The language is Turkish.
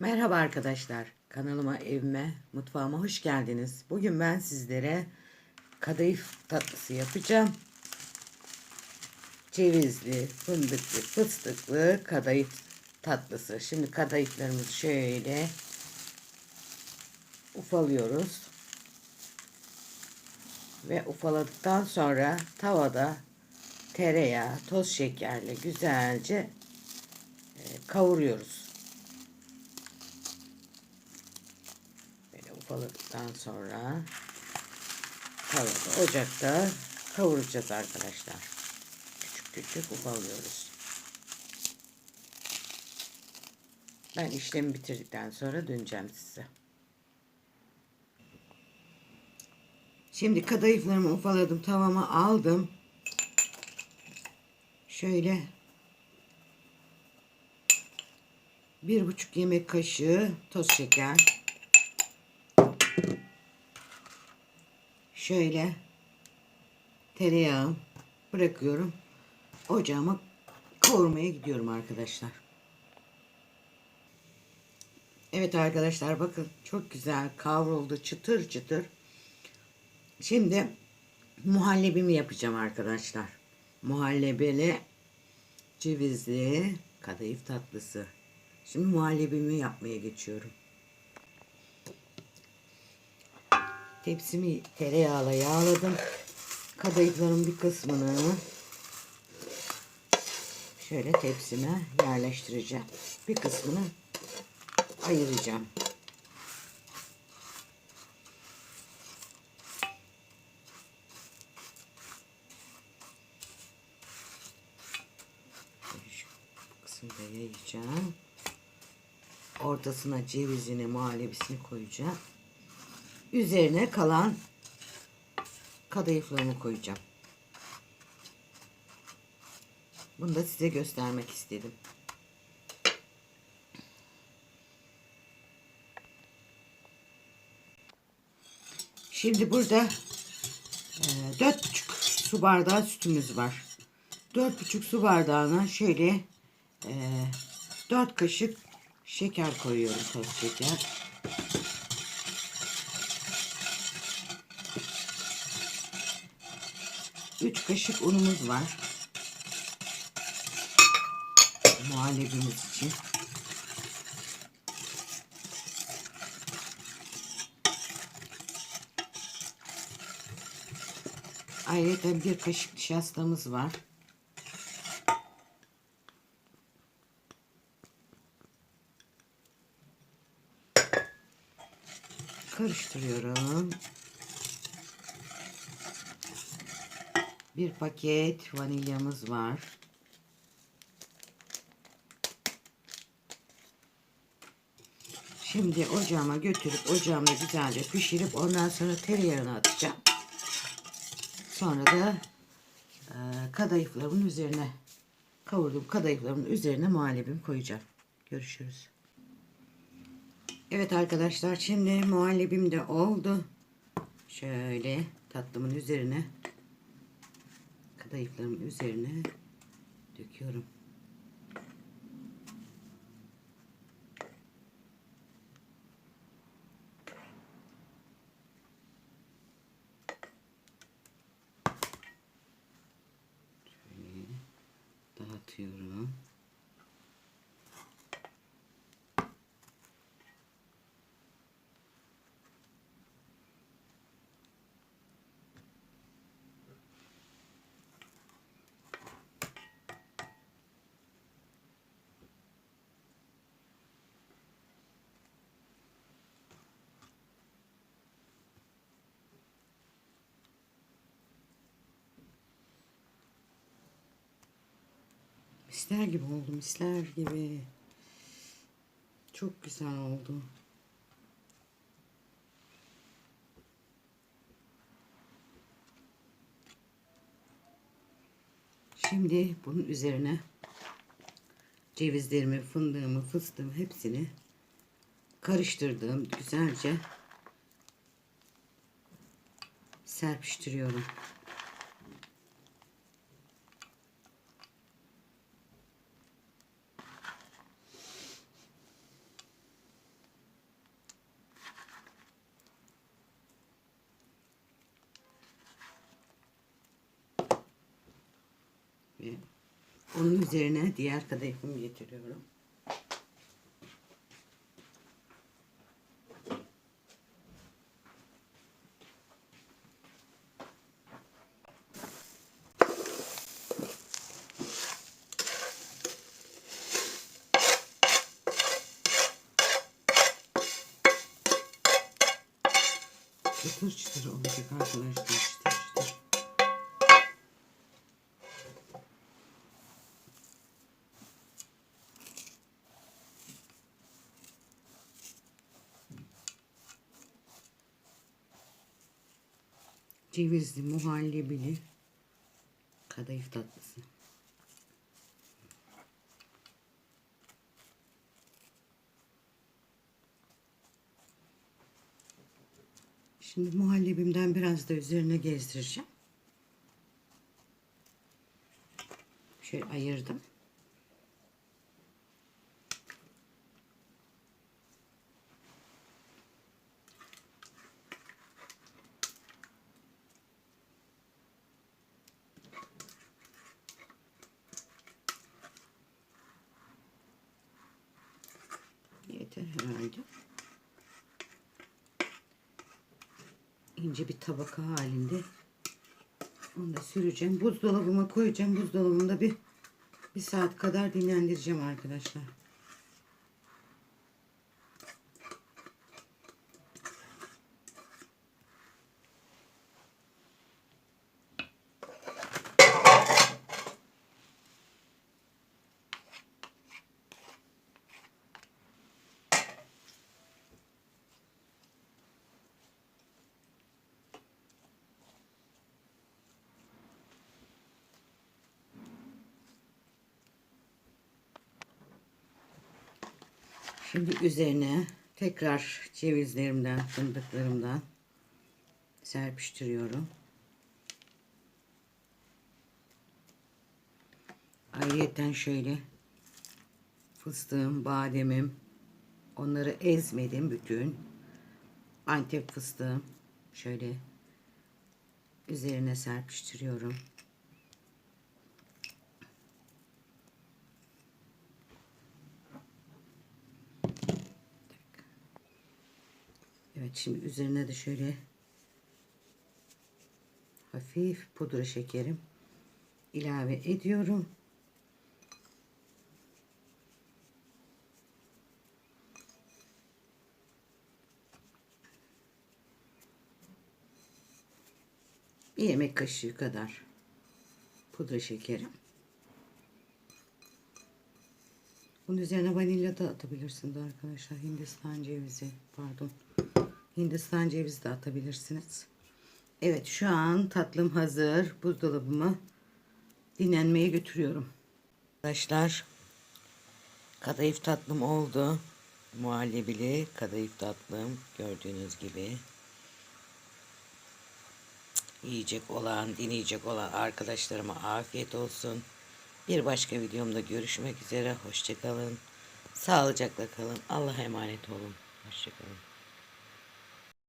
Merhaba arkadaşlar. Kanalıma, evime, mutfağıma hoş geldiniz. Bugün ben sizlere kadayıf tatlısı yapacağım. Cevizli, fındıklı, fıstıklı kadayıf tatlısı. Şimdi kadayıflarımızı şöyle ufalıyoruz. Ve ufaladıktan sonra tavada tereyağı, toz şekerle güzelce e, kavuruyoruz. Böyle ufaladıktan sonra tavada, ocakta kavuracağız arkadaşlar. Küçük küçük ufalıyoruz. Ben işlemi bitirdikten sonra döneceğim size. Şimdi kadayıflarımı ufaladım. Tavama aldım. Şöyle bir buçuk yemek kaşığı toz şeker. Şöyle tereyağı bırakıyorum. Ocağıma kavurmaya gidiyorum arkadaşlar. Evet arkadaşlar bakın çok güzel kavruldu çıtır çıtır. Şimdi muhallebimi yapacağım arkadaşlar. Muhallebeli cevizli kadayıf tatlısı. Şimdi muhallebimi yapmaya geçiyorum. Tepsimi tereyağla yağladım. Kadayıfların bir kısmını şöyle tepsime yerleştireceğim. Bir kısmını ayıracağım. Şu da yayacağım. Ortasına cevizini, muhallebisini koyacağım. Üzerine kalan kadayıflarını koyacağım. Bunu da size göstermek istedim. Şimdi burada e, dört buçuk su bardağı sütümüz var. Dört buçuk su bardağına şöyle e, dört kaşık şeker koyuyorum toz şeker. Üç kaşık unumuz var. Muhallebimiz için. Ayrıca bir kaşık nişastamız var. Karıştırıyorum. Bir paket vanilyamız var. Şimdi ocağıma götürüp ocağımda güzelce pişirip ondan sonra tereyağını atacağım. Sonra da e, kadayıflarımın üzerine kavurduğum kadayıflarımın üzerine muhallebimi koyacağım. Görüşürüz. Evet arkadaşlar şimdi muhallebim de oldu. Şöyle tatlımın üzerine kadayıflarımın üzerine döküyorum. Dağıtıyorum. Misler gibi oldu, misler gibi. Çok güzel oldu. Şimdi bunun üzerine cevizlerimi, fındığımı, fıstığımı hepsini karıştırdığım güzelce serpiştiriyorum. Onun üzerine diğer kadayıfımı getiriyorum. Çıtır çıtır olacak arkadaşlar çıtır çıtır. Cevizli muhallebili kadayıf tatlısı. Şimdi muhallebimden biraz da üzerine gezdireceğim. Şöyle ayırdım. İnce bir tabaka halinde. Onu da süreceğim. Buzdolabıma koyacağım. Buzdolabında bir bir saat kadar dinlendireceğim arkadaşlar. Şimdi üzerine tekrar cevizlerimden, fındıklarımdan serpiştiriyorum. Ayrıyeten şöyle fıstığım, bademim, onları ezmedim bütün. Antep fıstığım şöyle üzerine serpiştiriyorum. Evet şimdi üzerine de şöyle hafif pudra şekerim ilave ediyorum. Bir yemek kaşığı kadar pudra şekerim. Bunun üzerine vanilya da atabilirsiniz arkadaşlar. Hindistan cevizi pardon. Hindistan cevizi de atabilirsiniz. Evet şu an tatlım hazır. Buzdolabıma dinlenmeye götürüyorum. Arkadaşlar kadayıf tatlım oldu. Muhallebili kadayıf tatlım gördüğünüz gibi. Yiyecek olan, dinleyecek olan arkadaşlarıma afiyet olsun. Bir başka videomda görüşmek üzere. Hoşçakalın. Sağlıcakla kalın. Allah'a emanet olun. Hoşçakalın.